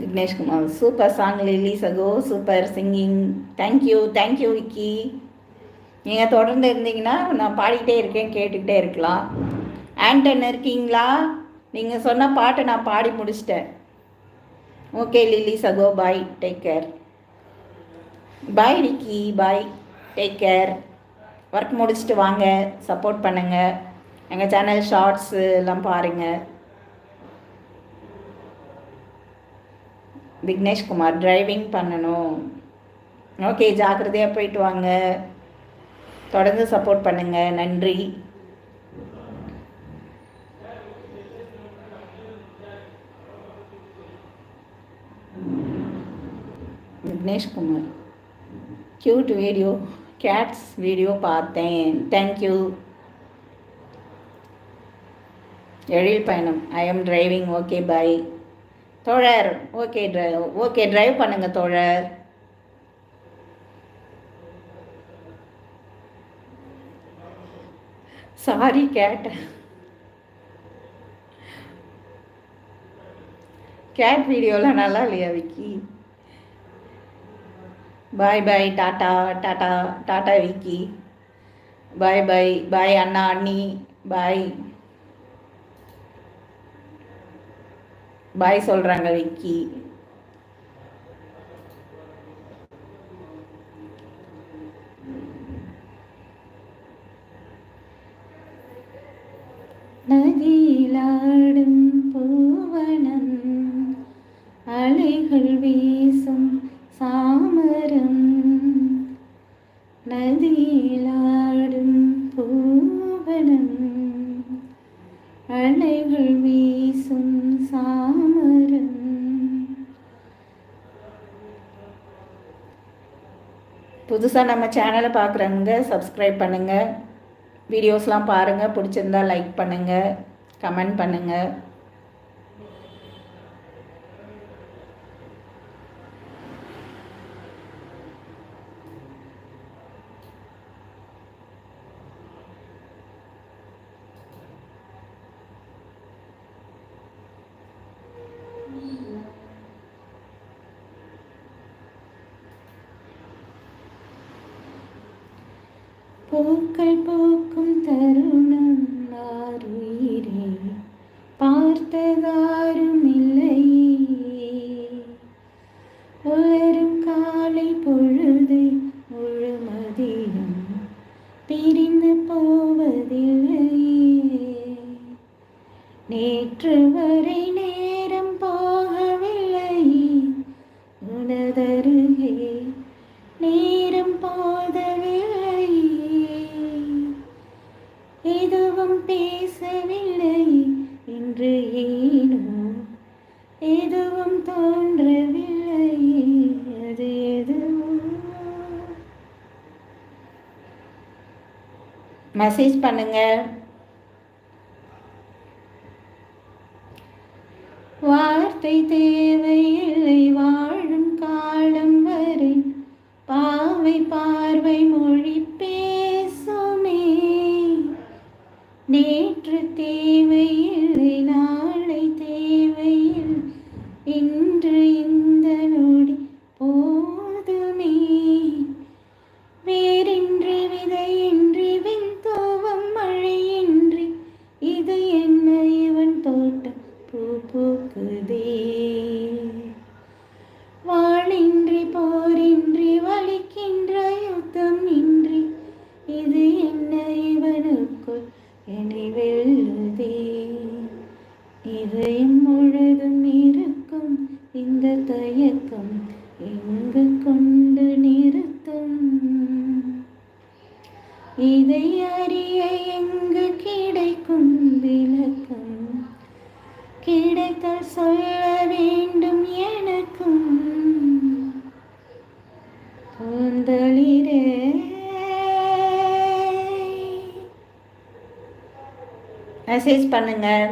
Vigneshkumar super song lily சகோ super singing thank you thank you Vicky நீங்கள் தொடர்ந்து இருந்தீங்கன்னா நான் பாடிக்கிட்டே இருக்கேன் கேட்டுக்கிட்டே இருக்கலாம். ஆண்டன் இருக்கீங்களா? நீங்கள் சொன்ன பாட்டை நான் பாடி முடிச்சிட்டேன். ஓகே லில்லி சகோ bye take care bye Vicky bye take care work முடிச்சுட்டு வாங்க. சப்போர்ட் பண்ணுங்கள் எங்கள் சேனல் ஷார்ட்ஸு எல்லாம் பாருங்கள் விக்னேஷ்குமார் டிரைவிங் பண்ணணும். ஓகே ஜாக்கிரதையாக போயிட்டு வாங்க. தொடர்ந்து சப்போர்ட் பண்ணுங்கள் நன்றி. Vigneshkumar. Cute video cats video பார்த்தேன். தேங்க்யூ எழில் பயணம். I am driving okay bye தோழர் ஓகே டிரைவ் ஓகே டிரைவ் பண்ணுங்கள் தோழர். சாரி கேட்டேன். கேட் வீடியோலாம் நல்லா இல்லையா Vicky? Bye bye tata tata tata Vicky. Bye bye bye அண்ணா அண்ணி. பாய் பாய் சொல்கிறாங்க விக்கி. நதியிலாடும் பூவனம் அலைகள் வீசும் சாமரம். நதியிலாடும் பூவனம். அலைகள் வீசும் சாமரம் புதுசாக நம்ம சேனலை பார்க்குறவங்க சப்ஸ்கிரைப் பண்ணுங்கள் வீடியோஸ்லாம் பாருங்கள் பிடிச்சிருந்தா லைக் பண்ணுங்கள் கமெண்ட் பண்ணுங்கள் பூக்கள் பூக்கும் தருணம் ஆறுயிரே பார்த்ததாரும் இல்லை உலரும் காலை பொழுது முழுமதியும் பிரிந்து போவதில்லை நேற்று வரை நே மெசேஜ் பண்ணுங்க. வார்த்தை தேவையில்லை வாழும் காலம் வரை பாவை பார்வை மொழி பேசுமே. நேற்று தேவையில்லை நான் இதயம் முழுதும் இருக்கும் இந்த தயக்கம் எங்கு கொண்டு நிறுத்தும்? இதை அறிய எங்கு கிடைக்கும் விளக்கம்? கிடைத்தால் சொல்ல வேண்டும் எனக்கும். கூந்தளிரே மெசேஜ் பண்ணுங்கள்